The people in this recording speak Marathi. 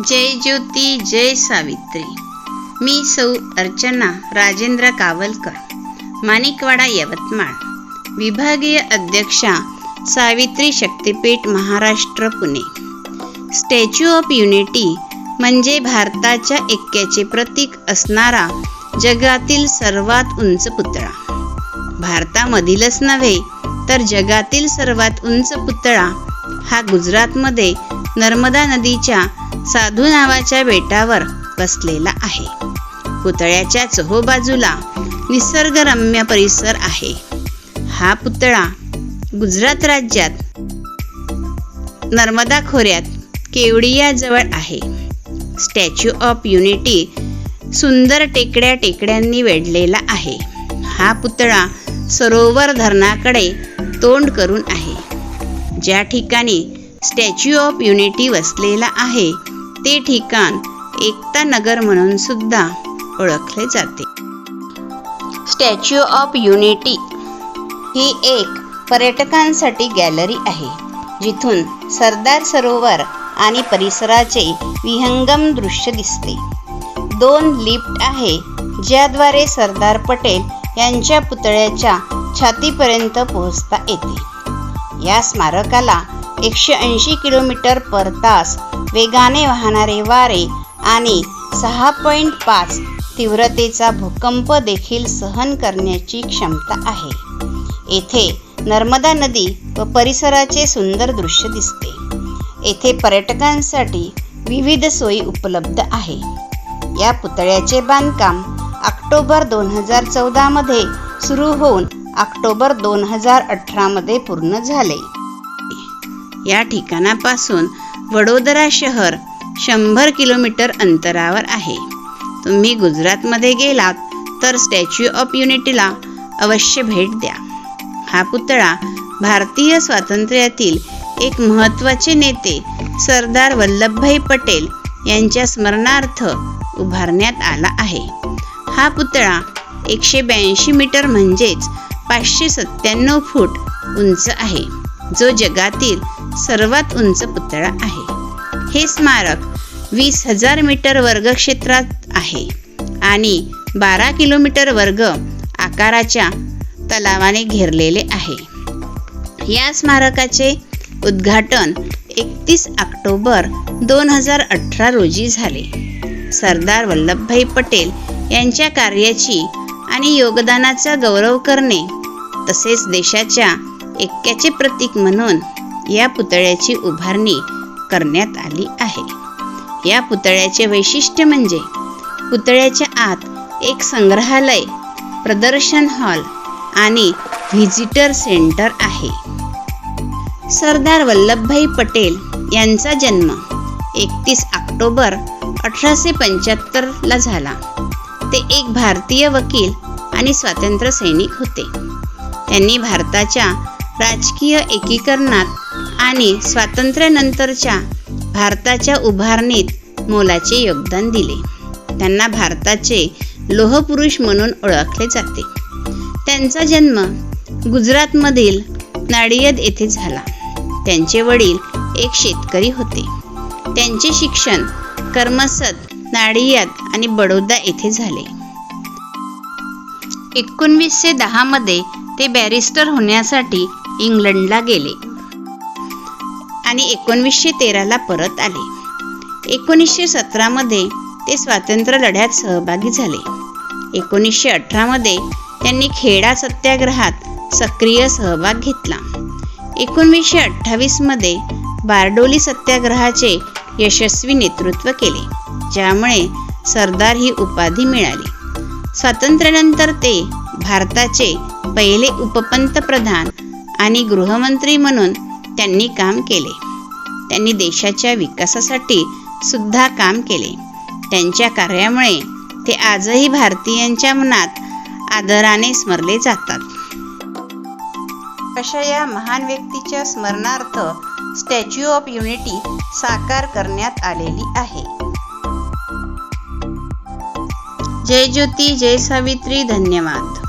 जय ज्योती जय सावित्री. मी सौ अर्चना राजेंद्र कावलकर माणिकवाडा यवतमाळ. विभागीय अध्यक्षा Savitri Shaktipeeth Maharashtra Pune. Statue of unity म्हणजे भारताच्या ऐक्याचे प्रतीक असणारा जगातील सर्वात उंच पुतळा. भारतामधीलच नव्हे तर जगातील सर्वात उंच पुतळा हा गुजरातमध्ये नर्मदा नदीच्या साधू नावाच्या बेटावर बसलेला आहे. पुतळ्याच्या चहोबाजूला निसर्गरम्य परिसर आहे. हा पुतळा गुजरात राज्यात नर्मदा खोऱ्यात केवडियाजवळ आहे. स्टॅच्यू ऑफ युनिटी सुंदर टेकड्या टेकड्यांनी वेढलेला आहे. हा पुतळा सरोवर धरणाकडे तोंड करून आहे. ज्या ठिकाणी स्टॅच्यू ऑफ युनिटी वसलेला आहे ते ठिकाण एकता नगर म्हणून सुद्धा ओळखले जाते. स्टॅच्यू ऑफ युनिटी ही एक पर्यटकांसाठी गॅलरी आहे जिथून सरदार सरोवर आणि परिसराचे विहंगम दृश्य दिसते. दोन लिफ्ट आहे ज्याद्वारे सरदार पटेल यांच्या पुतळ्याच्या छातीपर्यंत पोहोचता येते. या स्मारकाला एकशे ऐंशी किलोमीटर पर तास वेगाने वाहणारे वारे आणि सहा पॉईंट पाच तीव्रतेचा भूकंप देखील सहन करण्याची क्षमता आहे. येथे नर्मदा नदी व परिसराचे सुंदर दृश्य दिसते. येथे पर्यटकांसाठी विविध सोयी उपलब्ध आहे. या पुतळ्याचे बांधकाम ऑक्टोबर दोन हजार चौदामध्ये सुरू होऊन ऑक्टोबर दोन हजार अठरामध्ये पूर्ण झाले. या ठिकाणापासून वडोदरा शहर शंभर किलोमीटर अंतरावर आहे. तुम्ही गुजरातमध्ये गेलात तर स्टॅच्यू ऑफ युनिटीला अवश्य भेट द्या. हा पुतळा भारतीय स्वातंत्र्यातील एक महत्त्वाचे नेते सरदार वल्लभभाई पटेल यांच्या स्मरणार्थ उभारण्यात आला आहे. हा पुतळा एकशे ब्याऐंशी मीटर म्हणजेच पाचशे सत्त्याण्णव फूट उंच आहे. जो जगातील सर्वात उंच पुतळा आहे. हे स्मारक वीस हजार मीटर वर्ग क्षेत्रात आहे आणि बारा किलोमीटर वर्ग आकाराच्या तलावाने घेरलेले आहे. या स्मारकाचे उद्घाटन एकतीस ऑक्टोबर दोन हजार अठरा रोजी झाले. सरदार वल्लभभाई पटेल यांच्या कार्याची आणि योगदानाचा गौरव करणे तसेच देशाच्या ऐक्याचे प्रतीक म्हणून या पुतळ्याची उभारणी करण्यात आली आहे. या पुतळ्याचे वैशिष्ट्य म्हणजे पुतळ्याच्या आत एक संग्रहालय प्रदर्शन हॉल आणि व्हिजिटर सेंटर आहे. सरदार वल्लभभाई पटेल यांचा जन्म एकतीस ऑक्टोबर अठराशे पंच्याहत्तरला झाला. ते एक भारतीय वकील आणि स्वातंत्र्य सैनिक होते. त्यांनी भारताच्या राजकीय एकीकरणात आणि स्वातंत्र्यानंतरच्या भारताच्या उभारणीत मोलाचे योगदान दिले. त्यांना भारताचे लोहपुरुष म्हणून ओळखले जाते. त्यांचा जन्म गुजरातमधील नाडियद येथे झाला. त्यांचे वडील एक शेतकरी होते. त्यांचे शिक्षण कर्मसद नाडियाद आणि बडोदा येथे झाले. एकोणवीसशे दहामध्ये ते बॅरिस्टर होण्यासाठी इंग्लंडला गेले. आणि एकोणवीसशे तेराला परत आले. एकोणीसशे सतरामध्ये ते स्वातंत्र्य लढ्यात सहभागी झाले. एकोणीसशे अठरामध्ये त्यांनी खेडा सत्याग्रहात सक्रिय सहभाग घेतला. एकोणवीसशे अठ्ठावीसमध्ये बारडोली सत्याग्रहाचे यशस्वी नेतृत्व केले ज्यामुळे सरदार ही उपाधी मिळाली. स्वातंत्र्यानंतर ते भारताचे पहिले उपपंतप्रधान आणि गृहमंत्री म्हणून त्यांनी काम केले. त्यांनी देशाच्या विकासासाठी सुद्धा काम केले. त्यांच्या कार्यामुळे ते आजही भारतीयांच्या मनात आदराने स्मरले जातात. अशा या महान व्यक्तीच्या स्मरणार्थ स्टॅच्यू ऑफ युनिटी साकार करण्यात आलेली आहे. जय ज्योती जय सावित्री धन्यवाद.